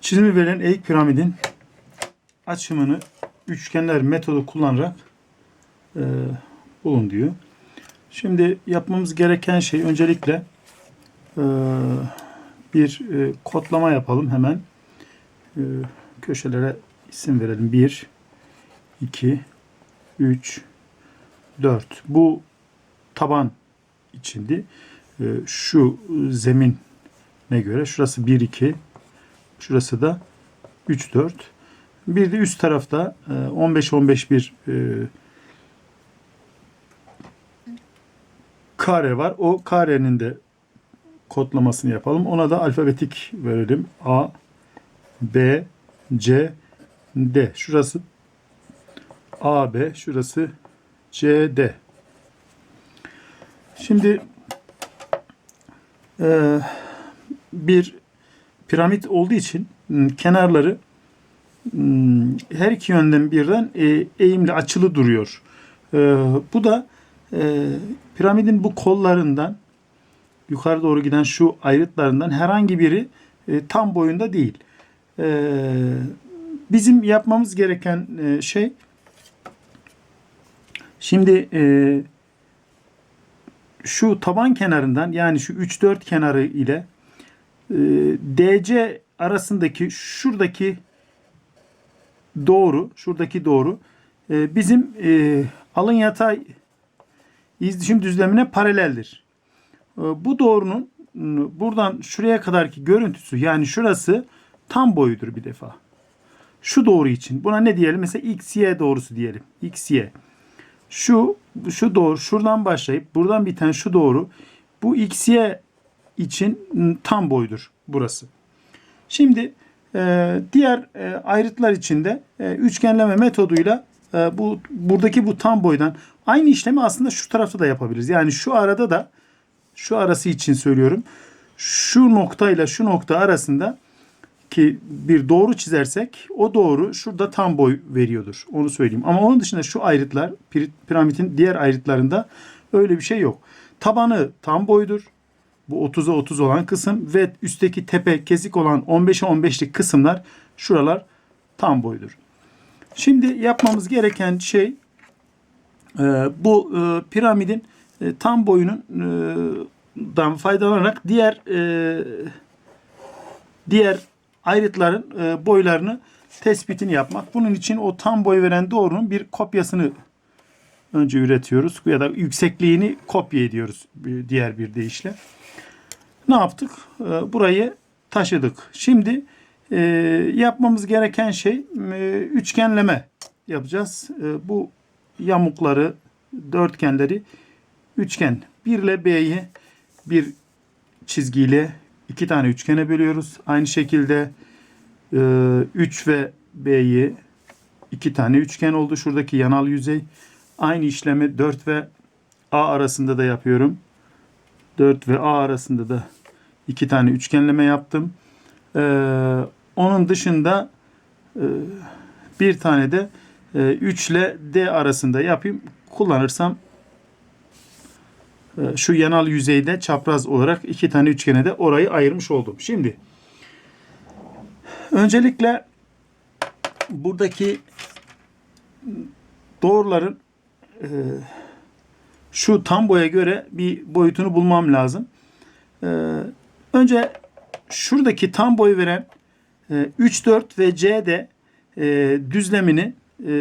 Çizimi verilen eğik piramidin açımını üçgenler metodu kullanarak e, bulun diyor. Şimdi yapmamız gereken şey öncelikle e, bir e, kodlama yapalım hemen. E, köşelere isim verelim. 1, 2, 3, 4. Bu taban içindi. E, şu zemin ne göre? Şurası 1, 2, şurası da 3, 4. Bir de üst tarafta 15-15 bir e, kare var. O karenin de kodlamasını yapalım. Ona da alfabetik verelim. A, B, C, D. Şurası A, B. Şurası C, D. Şimdi e, bir piramit olduğu için m, kenarları m, her iki yönden birden e, eğimli açılı duruyor. E, bu da e, piramidin bu kollarından yukarı doğru giden şu ayrıtlarından herhangi biri e, tam boyunda değil. E, bizim yapmamız gereken şey şimdi şu taban kenarından yani şu 3-4 kenarı ile e, DC arasındaki şuradaki doğru, şuradaki doğru e, bizim e, alın yatay izdişim düzlemine paraleldir. E, bu doğrunun buradan şuraya kadarki görüntüsü yani şurası tam boyudur bir defa. Şu doğru için buna ne diyelim? Mesela XY doğrusu diyelim. XY. Şu şu doğru şuradan başlayıp buradan biten şu doğru bu XY için tam boydur burası. Şimdi e, diğer e, ayrıtlar içinde e, üçgenleme metoduyla e, bu buradaki bu tam boydan aynı işlemi aslında şu tarafta da yapabiliriz. Yani şu arada da şu arası için söylüyorum. Şu noktayla şu nokta arasında ki bir doğru çizersek o doğru şurada tam boy veriyordur. Onu söyleyeyim. Ama onun dışında şu ayrıtlar pir- piramidin diğer ayrıtlarında öyle bir şey yok. Tabanı tam boydur. Bu 30'a 30 olan kısım ve üstteki tepe kesik olan 15'e 15'lik kısımlar şuralar tam boydur. Şimdi yapmamız gereken şey e, bu e, piramidin e, tam boyunun faydalanarak diğer diğer ayrıtların e, boylarını tespitini yapmak. Bunun için o tam boy veren doğrunun bir kopyasını önce üretiyoruz ya da yüksekliğini kopya ediyoruz diğer bir deyişle. Ne yaptık? E, burayı taşıdık. Şimdi e, yapmamız gereken şey e, üçgenleme yapacağız. E, bu yamukları, dörtgenleri üçgen 1 ile B'yi bir çizgiyle iki tane üçgene bölüyoruz. Aynı şekilde 3 ve B'yi iki tane üçgen oldu. Şuradaki yanal yüzey. Aynı işlemi 4 ve A arasında da yapıyorum. 4 ve A arasında da iki tane üçgenleme yaptım. Ee, onun dışında e, bir tane de e, 3 ile D arasında yapayım. Kullanırsam e, şu yanal yüzeyde çapraz olarak iki tane üçgene de orayı ayırmış oldum. Şimdi öncelikle buradaki doğruların e, şu tam boya göre bir boyutunu bulmam lazım. E, önce şuradaki tam boy veren e, 3, 4 ve C'de e, düzlemini e,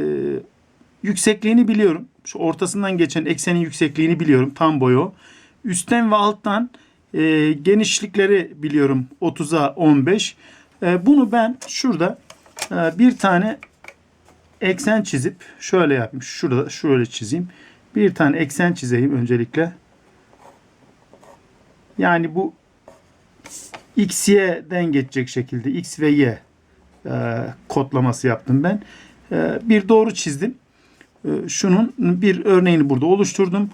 yüksekliğini biliyorum. Şu ortasından geçen eksenin yüksekliğini biliyorum. Tam boyu. Üstten ve alttan e, genişlikleri biliyorum. 30'a 15. E, bunu ben şurada e, bir tane eksen çizip şöyle yapayım. Şurada şöyle çizeyim. Bir tane eksen çizeyim öncelikle. Yani bu x, y'den geçecek şekilde x ve y e, kodlaması yaptım ben. E, bir doğru çizdim. E, şunun bir örneğini burada oluşturdum.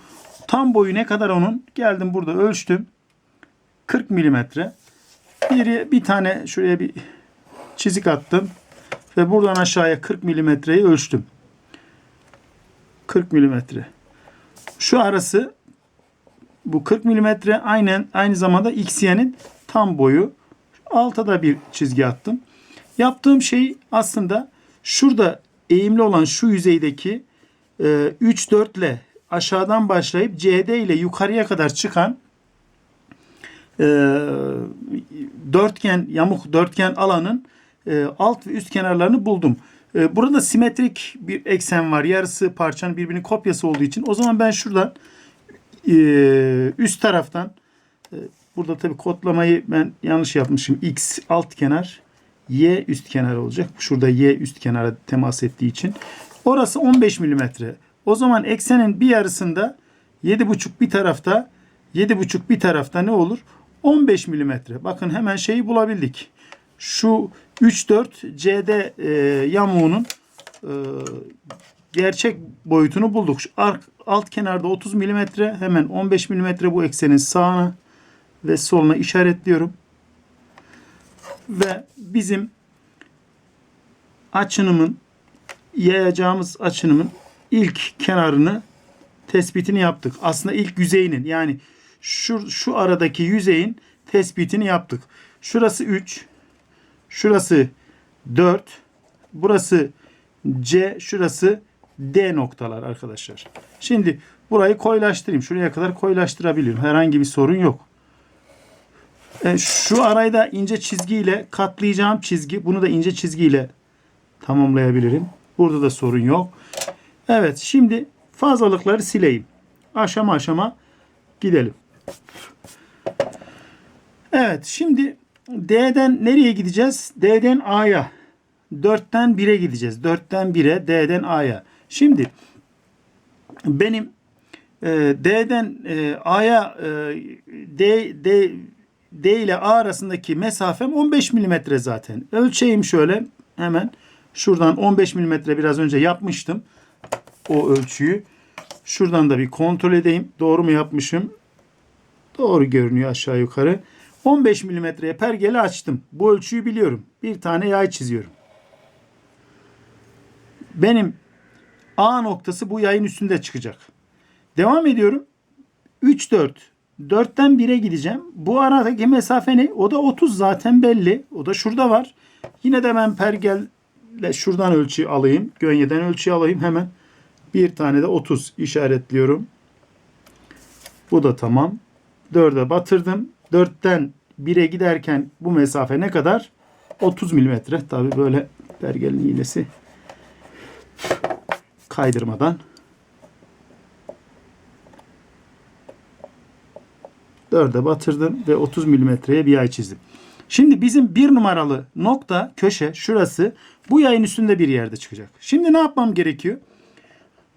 Tam boyu ne kadar onun? Geldim burada ölçtüm. 40 milimetre. Bir, bir tane şuraya bir çizik attım. Ve buradan aşağıya 40 milimetreyi ölçtüm. 40 milimetre. Şu arası bu 40 milimetre aynen aynı zamanda XY'nin tam boyu. Alta da bir çizgi attım. Yaptığım şey aslında şurada eğimli olan şu yüzeydeki e, 3 4 ile aşağıdan başlayıp CD ile yukarıya kadar çıkan e, dörtgen yamuk dörtgen alanın e, alt ve üst kenarlarını buldum. E, burada simetrik bir eksen var. Yarısı parçanın birbirinin kopyası olduğu için. O zaman ben şuradan e, üst taraftan burada tabii kodlamayı ben yanlış yapmışım. X alt kenar Y üst kenar olacak. Şurada Y üst kenara temas ettiği için. Orası 15 milimetre. O zaman eksenin bir yarısında 7,5 bir tarafta 7,5 bir tarafta ne olur? 15 milimetre. Bakın hemen şeyi bulabildik. Şu 3-4 CD e, yamuğunun e, gerçek boyutunu bulduk. Şu ark, alt kenarda 30 milimetre hemen 15 milimetre bu eksenin sağına ve soluna işaretliyorum. Ve bizim açınımın yayacağımız açınımın ilk kenarını tespitini yaptık. Aslında ilk yüzeyinin yani şu, şu aradaki yüzeyin tespitini yaptık. Şurası 3, şurası 4, burası C, şurası D noktalar arkadaşlar. Şimdi burayı koyulaştırayım. Şuraya kadar koyulaştırabiliyorum. Herhangi bir sorun yok. E, şu arayı da ince çizgiyle katlayacağım çizgi. Bunu da ince çizgiyle tamamlayabilirim. Burada da sorun yok. Evet şimdi fazlalıkları sileyim. Aşama aşama gidelim. Evet şimdi D'den nereye gideceğiz? D'den A'ya. 4'ten 1'e gideceğiz. 4'ten 1'e D'den A'ya. Şimdi benim e, D'den e, A'ya e, D, D, D ile A arasındaki mesafem 15 milimetre zaten. Ölçeyim şöyle hemen. Şuradan 15 milimetre biraz önce yapmıştım. O ölçüyü. Şuradan da bir kontrol edeyim. Doğru mu yapmışım? Doğru görünüyor aşağı yukarı. 15 milimetreye pergeli açtım. Bu ölçüyü biliyorum. Bir tane yay çiziyorum. Benim A noktası bu yayın üstünde çıkacak. Devam ediyorum. 3 4. 4'ten 1'e gideceğim. Bu aradaki mesafe ne? O da 30 zaten belli. O da şurada var. Yine de ben pergelle şuradan ölçü alayım. Gönye'den ölçü alayım hemen. Bir tane de 30 işaretliyorum. Bu da tamam. 4'e batırdım. 4'ten 1'e giderken bu mesafe ne kadar? 30 milimetre. Tabi böyle pergelin iğnesi kaydırmadan. 4'e batırdım ve 30 milimetreye bir yay çizdim. Şimdi bizim bir numaralı nokta köşe şurası bu yayın üstünde bir yerde çıkacak. Şimdi ne yapmam gerekiyor?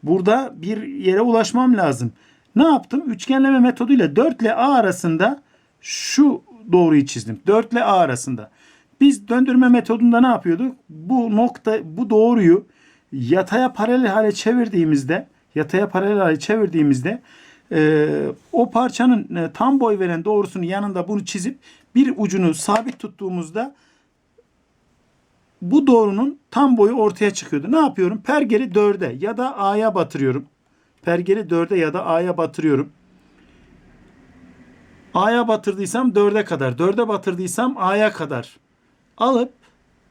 Burada bir yere ulaşmam lazım. Ne yaptım? Üçgenleme metoduyla 4 ile A arasında şu doğruyu çizdim. 4 ile A arasında. Biz döndürme metodunda ne yapıyorduk? Bu nokta, bu doğruyu yataya paralel hale çevirdiğimizde, yataya paralel hale çevirdiğimizde e, o parçanın e, tam boy veren doğrusunun yanında bunu çizip bir ucunu sabit tuttuğumuzda bu doğrunun tam boyu ortaya çıkıyordu. Ne yapıyorum? Pergeli 4'e ya da A'ya batırıyorum. Pergeli 4'e ya da A'ya batırıyorum. A'ya batırdıysam 4'e kadar, 4'e batırdıysam A'ya kadar alıp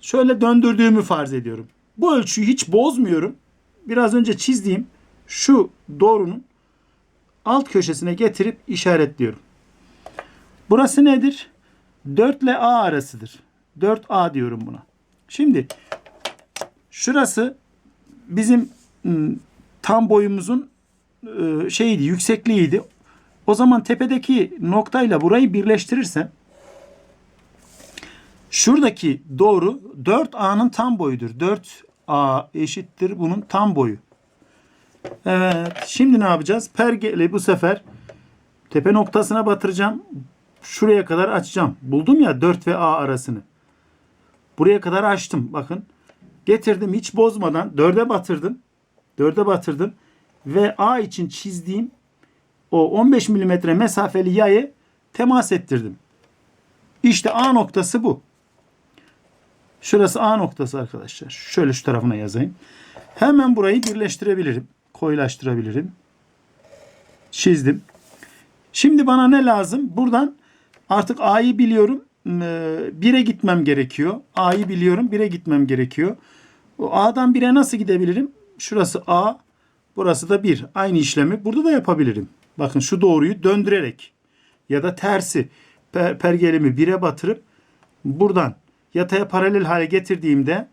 şöyle döndürdüğümü farz ediyorum. Bu ölçüyü hiç bozmuyorum. Biraz önce çizdiğim şu doğrunun alt köşesine getirip işaretliyorum. Burası nedir? 4 ile A arasıdır. 4A diyorum buna. Şimdi şurası bizim ım, tam boyumuzun e, şeyiydi, yüksekliğiydi. O zaman tepedeki noktayla burayı birleştirirsem şuradaki doğru 4A'nın tam boyudur. 4A eşittir bunun tam boyu. Evet. Şimdi ne yapacağız? Pergeli bu sefer tepe noktasına batıracağım. Şuraya kadar açacağım. Buldum ya 4 ve A arasını. Buraya kadar açtım. Bakın. Getirdim hiç bozmadan 4'e batırdım. 4'e batırdım. Ve A için çizdiğim o 15 milimetre mesafeli yayı temas ettirdim. İşte A noktası bu. Şurası A noktası arkadaşlar. Şöyle şu tarafına yazayım. Hemen burayı birleştirebilirim. Koyulaştırabilirim. Çizdim. Şimdi bana ne lazım? Buradan artık A'yı biliyorum. 1'e gitmem gerekiyor. A'yı biliyorum 1'e gitmem gerekiyor. O A'dan 1'e nasıl gidebilirim? Şurası A, burası da 1. Aynı işlemi burada da yapabilirim. Bakın şu doğruyu döndürerek ya da tersi per, pergelimi 1'e batırıp buradan yataya paralel hale getirdiğimde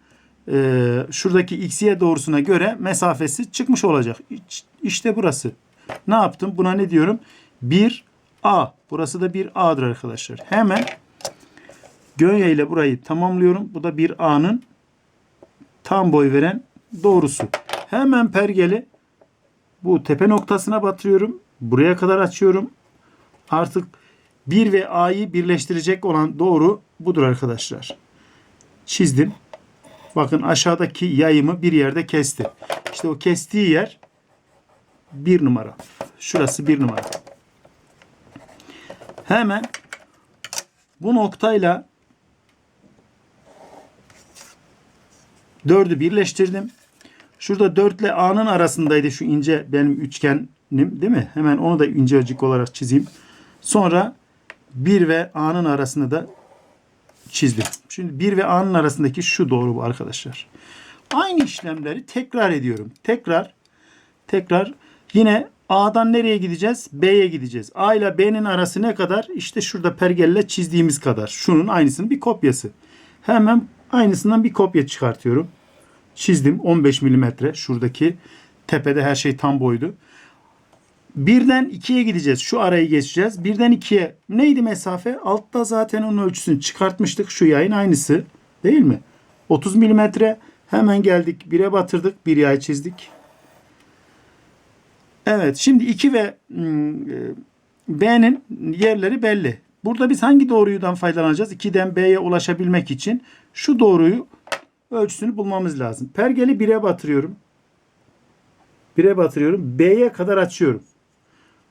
e, şuradaki x'ye doğrusuna göre mesafesi çıkmış olacak. İşte burası. Ne yaptım? Buna ne diyorum? 1A. Burası da 1A'dır arkadaşlar. Hemen Gönye ile burayı tamamlıyorum. Bu da 1A'nın tam boy veren doğrusu. Hemen pergeli bu tepe noktasına batırıyorum. Buraya kadar açıyorum. Artık 1 ve A'yı birleştirecek olan doğru budur arkadaşlar. Çizdim. Bakın aşağıdaki yayımı bir yerde kesti. İşte o kestiği yer bir numara. Şurası bir numara. Hemen bu noktayla dördü birleştirdim. Şurada 4 ile A'nın arasındaydı şu ince benim üçgenim değil mi? Hemen onu da incecik olarak çizeyim. Sonra 1 ve A'nın arasını da çizdim. Şimdi 1 ve A'nın arasındaki şu doğru bu arkadaşlar. Aynı işlemleri tekrar ediyorum. Tekrar tekrar yine A'dan nereye gideceğiz? B'ye gideceğiz. A ile B'nin arası ne kadar? İşte şurada pergelle çizdiğimiz kadar. Şunun aynısının bir kopyası. Hemen aynısından bir kopya çıkartıyorum. Çizdim 15 milimetre. Şuradaki tepede her şey tam boydu. Birden ikiye gideceğiz. Şu arayı geçeceğiz. Birden ikiye neydi mesafe? Altta zaten onun ölçüsünü çıkartmıştık. Şu yayın aynısı. Değil mi? 30 milimetre. Hemen geldik. Bire batırdık. Bir yay çizdik. Evet. Şimdi 2 ve mm, e, B'nin yerleri belli. Burada biz hangi doğruyudan faydalanacağız? 2'den B'ye ulaşabilmek için şu doğruyu ölçüsünü bulmamız lazım. Pergeli 1'e batırıyorum. 1'e batırıyorum. B'ye kadar açıyorum.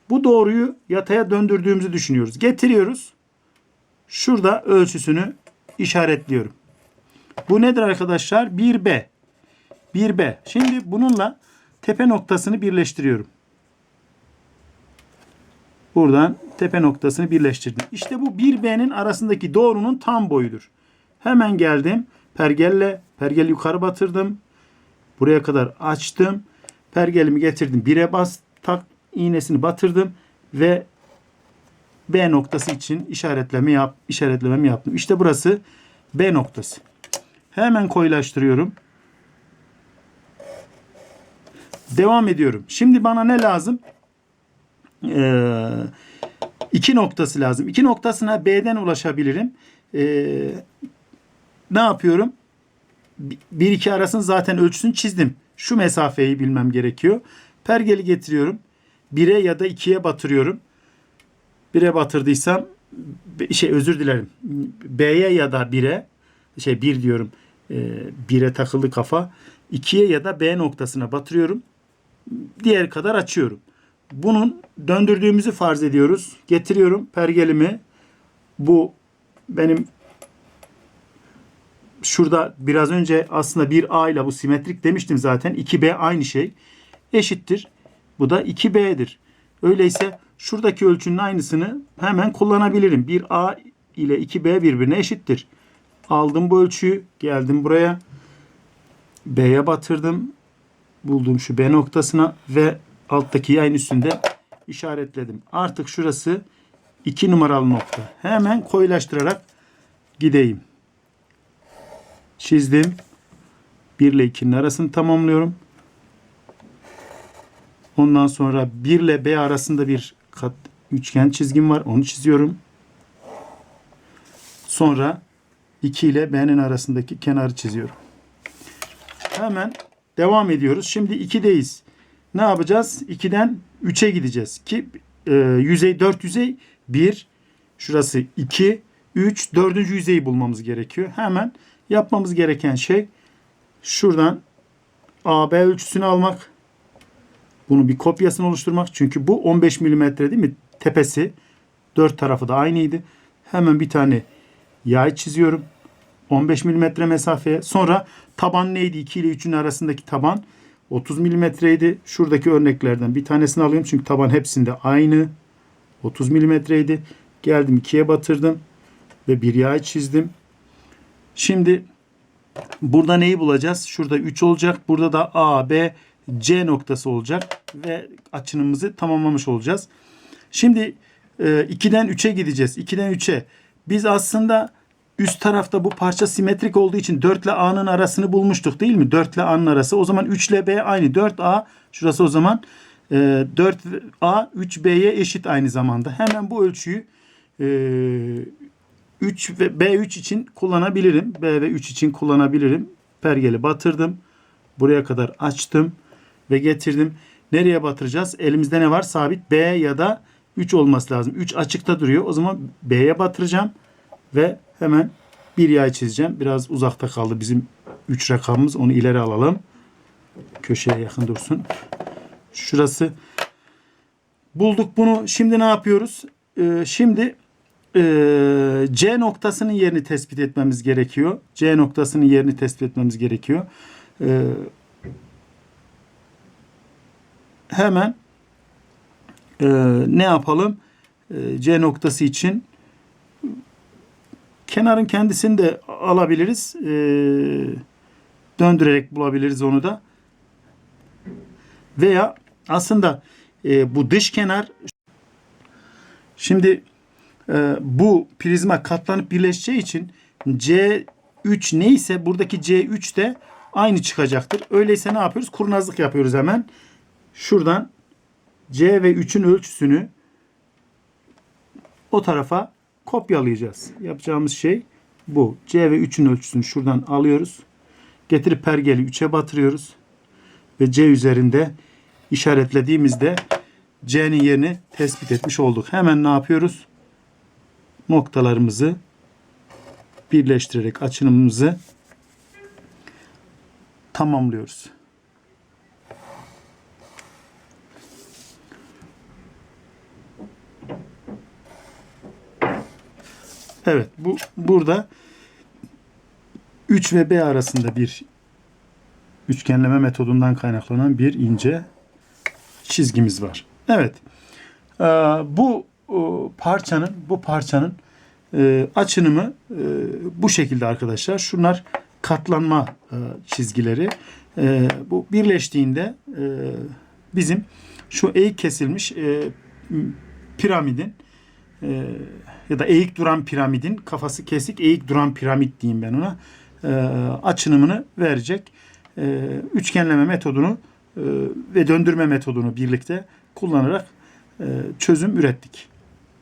Bu doğruyu yataya döndürdüğümüzü düşünüyoruz. Getiriyoruz. Şurada ölçüsünü işaretliyorum. Bu nedir arkadaşlar? 1B. 1B. Şimdi bununla tepe noktasını birleştiriyorum. Buradan tepe noktasını birleştirdim. İşte bu 1B'nin arasındaki doğrunun tam boyudur. Hemen geldim. Pergelle, pergel yukarı batırdım. Buraya kadar açtım. Pergelimi getirdim. 1'e bas, tak iğnesini batırdım ve B noktası için işaretleme yap, işaretlememi yaptım. İşte burası B noktası. Hemen koyulaştırıyorum. Devam ediyorum. Şimdi bana ne lazım? Ee, iki noktası lazım. İki noktasına B'den ulaşabilirim. Ee, ne yapıyorum? 1-2 arasını zaten ölçüsünü çizdim. Şu mesafeyi bilmem gerekiyor. Pergeli getiriyorum. 1'e ya da 2'ye batırıyorum. 1'e batırdıysam şey özür dilerim. B'ye ya da 1'e şey 1 diyorum. 1'e takıldı kafa. 2'ye ya da B noktasına batırıyorum. Diğer kadar açıyorum. Bunun döndürdüğümüzü farz ediyoruz. Getiriyorum pergelimi. Bu benim şurada biraz önce aslında bir A ile bu simetrik demiştim zaten. 2B aynı şey. Eşittir. Bu da 2B'dir. Öyleyse şuradaki ölçünün aynısını hemen kullanabilirim. 1A ile 2B birbirine eşittir. Aldım bu ölçüyü. Geldim buraya. B'ye batırdım. Buldum şu B noktasına ve alttaki yayın üstünde işaretledim. Artık şurası 2 numaralı nokta. Hemen koyulaştırarak gideyim. Çizdim. 1 ile 2'nin arasını tamamlıyorum. Ondan sonra 1 ile B arasında bir kat, üçgen çizgim var. Onu çiziyorum. Sonra 2 ile B'nin arasındaki kenarı çiziyorum. Hemen devam ediyoruz. Şimdi 2'deyiz. Ne yapacağız? 2'den 3'e gideceğiz. Ki e, yüzey 4 yüzey 1 şurası 2 3 4. yüzeyi bulmamız gerekiyor. Hemen yapmamız gereken şey şuradan AB ölçüsünü almak. Bunu bir kopyasını oluşturmak. Çünkü bu 15 milimetre değil mi? Tepesi. Dört tarafı da aynıydı. Hemen bir tane yay çiziyorum. 15 milimetre mesafeye. Sonra taban neydi? 2 ile 3'ün arasındaki taban 30 milimetreydi. Şuradaki örneklerden bir tanesini alıyorum. Çünkü taban hepsinde aynı. 30 milimetreydi. Geldim 2'ye batırdım. ve bir yay çizdim. Şimdi burada neyi bulacağız? Şurada 3 olacak. Burada da A, B, C noktası olacak ve açınımızı tamamlamış olacağız. Şimdi e, 2'den 3'e gideceğiz. 2'den 3'e. Biz aslında üst tarafta bu parça simetrik olduğu için 4 ile A'nın arasını bulmuştuk değil mi? 4 ile A'nın arası. O zaman 3 ile B aynı. 4A şurası o zaman e, 4A 3B'ye eşit aynı zamanda. Hemen bu ölçüyü e, 3 ve B3 için kullanabilirim. B ve 3 için kullanabilirim. Pergeli batırdım. Buraya kadar açtım ve getirdim. Nereye batıracağız? Elimizde ne var? Sabit B ya da 3 olması lazım. 3 açıkta duruyor. O zaman B'ye batıracağım ve hemen bir yay çizeceğim. Biraz uzakta kaldı bizim 3 rakamımız. Onu ileri alalım. Köşeye yakın dursun. Şurası. Bulduk bunu. Şimdi ne yapıyoruz? Ee, şimdi ee, C noktasının yerini tespit etmemiz gerekiyor. C noktasının yerini tespit etmemiz gerekiyor. Ee, hemen ee, ne yapalım? Ee, C noktası için kenarın kendisini de alabiliriz. Ee, döndürerek bulabiliriz onu da. Veya aslında e, bu dış kenar şimdi e, bu prizma katlanıp birleşeceği için C3 neyse buradaki C3 de aynı çıkacaktır. Öyleyse ne yapıyoruz? Kurnazlık yapıyoruz hemen. Şuradan C ve 3'ün ölçüsünü o tarafa kopyalayacağız. Yapacağımız şey bu. C ve 3'ün ölçüsünü şuradan alıyoruz. Getirip pergeli 3'e batırıyoruz. Ve C üzerinde işaretlediğimizde C'nin yerini tespit etmiş olduk. Hemen ne yapıyoruz? Noktalarımızı birleştirerek açınımımızı tamamlıyoruz. Evet bu burada 3 ve B arasında bir üçgenleme metodundan kaynaklanan bir ince çizgimiz var. Evet. Bu parçanın bu parçanın açınımı bu şekilde arkadaşlar. Şunlar katlanma çizgileri. Bu birleştiğinde bizim şu eğik kesilmiş piramidin e, ya da eğik duran piramidin kafası kesik eğik duran piramit diyeyim ben ona e, açınımını verecek. E, üçgenleme metodunu e, ve döndürme metodunu birlikte kullanarak e, çözüm ürettik.